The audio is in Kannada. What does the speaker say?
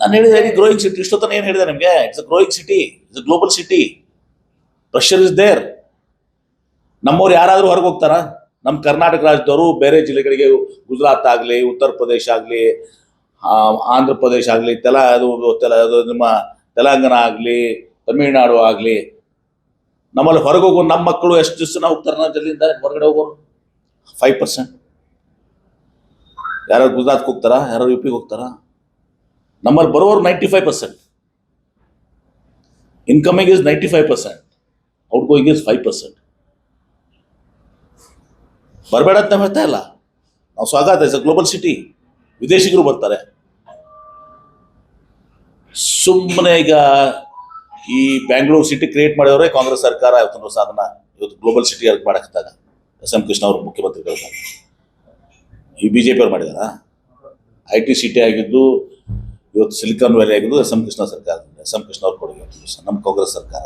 ನಾನು ಹೇಳಿದೆ ವೆರಿ ಗ್ರೋಯಿಂಗ್ ಸಿಟಿ ಇಷ್ಟೊತ್ತನ ಏನು ಹೇಳಿದೆ ನಿಮಗೆ? It's a growing city it's a global city pressure is there ನಮ್ಮವ್ರು ಯಾರಾದರೂ ಹೊರಗೆ ಹೋಗ್ತಾರಾ? ನಮ್ಮ ಕರ್ನಾಟಕ ರಾಜ್ಯದವರು ಬೇರೆ ಜಿಲ್ಲೆಗಳಿಗೆ, ಗುಜರಾತ್ ಆಗಲಿ, ಉತ್ತರ ಪ್ರದೇಶ ಆಗಲಿ ಆಂಧ್ರ ಪ್ರದೇಶ ಆಗಲಿ, ತೆಲ, ಅದು ತೆಲ, ಅದು, ನಿಮ್ಮ ತೆಲಂಗಾಣ ಆಗಲಿ, ತಮಿಳುನಾಡು ಆಗಲಿ, ನಮ್ಮಲ್ಲಿ ಹೊರಗೆ ಹೋಗೋ ನಮ್ಮ ಮಕ್ಕಳು ಎಷ್ಟು ಜನ ಹೋಗ್ತಾರೆ ನಮ್ಮ ಜಿಲ್ಲೆಯಿಂದ ಹೊರಗಡೆ ಹೋಗೋರು? ಫೈವ್ ಪರ್ಸೆಂಟ್ ಯಾರು ಗುಜರಾತ್ಗೆ ಹೋಗ್ತಾರಾ? ಯಾರು ಯು ಪಿಗೆ ಹೋಗ್ತಾರಾ? ನಮ್ಮಲ್ಲಿ ಬರೋರು ninety five percent incoming is ninety five percent outgoing is five percent ಬರಬೇಡ ಅಂತ ಹೇಳ್ತಾ ಇಲ್ಲ. ನಾವು ಸ್ವಾಗತ ಇಸ್ ಗ್ಲೋಬಲ್ ಸಿಟಿ ವಿದೇಶಿಗರು ಬರ್ತಾರೆ. ಸುಮ್ಮನೆ ಈಗ ಈ ಬ್ಯಾಂಗ್ಳೂರ್ ಸಿಟಿ ಕ್ರಿಯೇಟ್ ಮಾಡಿದವರೇ ಕಾಂಗ್ರೆಸ್ ಸರ್ಕಾರ ಇವತ್ತು ಸಾಧನ. ಇವತ್ತು ಗ್ಲೋಬಲ್ ಸಿಟಿ ಮಾಡಕ್ಕಿದ್ದಾಗ ಎಸ್ ಎಂ ಕೃಷ್ಣ ಅವರು ಮುಖ್ಯಮಂತ್ರಿಗಳು ಈ ಬಿ ಜೆ ಪಿ ಅವ್ರು ಮಾಡಿದಾರ? ಐ ಟಿ ಸಿಟಿ ಆಗಿದ್ದು ಇವತ್ತು ಸಿಲಿಕಾನ್ ವ್ಯಾಲಿ ಆಗಿದ್ದು ಎಸ್ ಎಂ ಕೃಷ್ಣ ಸರ್ಕಾರದಿಂದ ಎಸ್ ಎಂ ಕೃಷ್ಣ ಅವ್ರ ಕೊಡುಗೆ ನಮ್ಮ ಕಾಂಗ್ರೆಸ್ ಸರ್ಕಾರ